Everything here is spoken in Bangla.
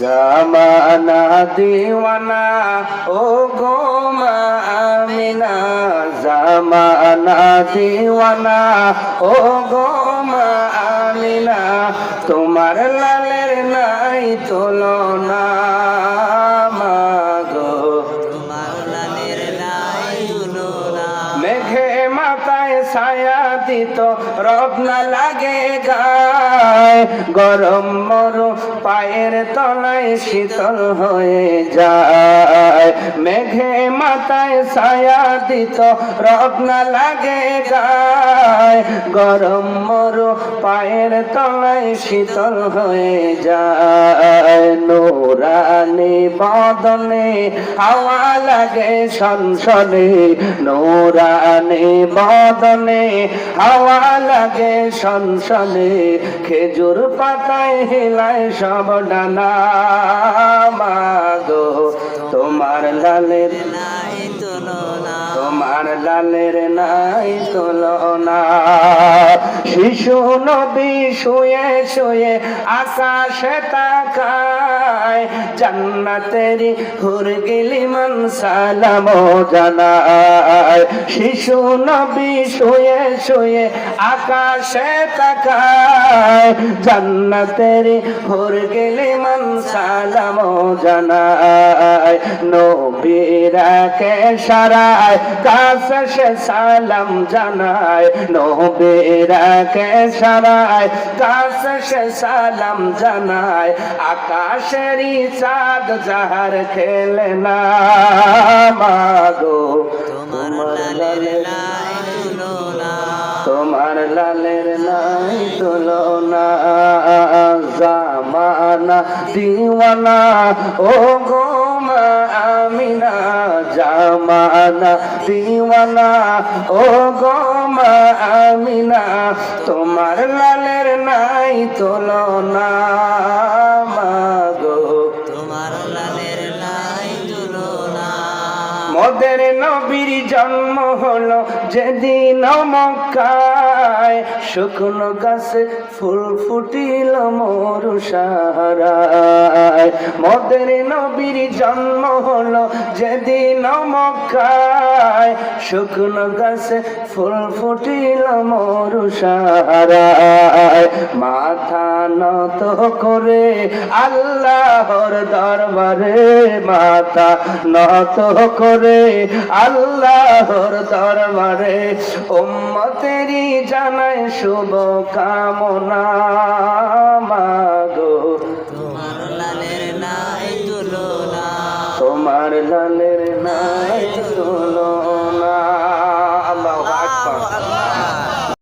জামানা দিওয়ানা, ও গো আমিনা, জামানা দিওয়ানা, ও গো মা আমিনা, তোমার লালের নাই তুলনা। দিত রব না লাগে গায়। গরম মরু পায়ের তলায় শীতল হয়ে যায়। মেঘে মাথায় ছায়া দিত রব না লাগে গায়। গরম মরু পায়ের তলায় শীতল হয়ে যায়। নোরানি বদনে হাওয়া লাগে সনসনে। নোরানি বদনে হাওয়া লাগে শনশনে খেজুর পাতায় হেলায় সব ডানা। মাগো তোমার লালের তোমার লালের নাই তুলনা। শিশু নবী শুয়ে শুয়ে আকাশে তাকায়, জান্নাতেরি হুর গেলি মন সালাম জানায়। শিশু নবী শুয়ে শুয়ে আকাশে তাকায়, জান্নাতেরি হুর গেলি মন সালাম জানায়। নবীরা কে সারায় কাছে সে সালাম জানায় নবীরা কে সারায় কাছে সে সালাম জানায় আকাশেরই চাঁদ যাহার খেলে না। মাগো তোমার লালের নাই তুলনা। তোমার লালের নাই তুলনা। জামানা দিওয়ানা ও গো মা আমিনা জামানা দিওয়ানা। ও গো মা আমিনা তোমার লালের নাই তুলনা। মাগো তোমার লালের নাই তুলনা। মোদের নবীর জন্ম হলো যেদিন মক্কায়। শুকনো গাছে ফুল ফুটিল মরু সাহারায় মোদের নবীর জন্ম হলো যেদিন মক্কায়। শুকনো গাছে ফুল ফুটিল মরু সাহারায় মাথা নত করে আল্লাহর দরবারে মাথা নত করে আল্লাহর দরবারে উম্মতেরি জানায় শুভ কামনা। নাই তুলো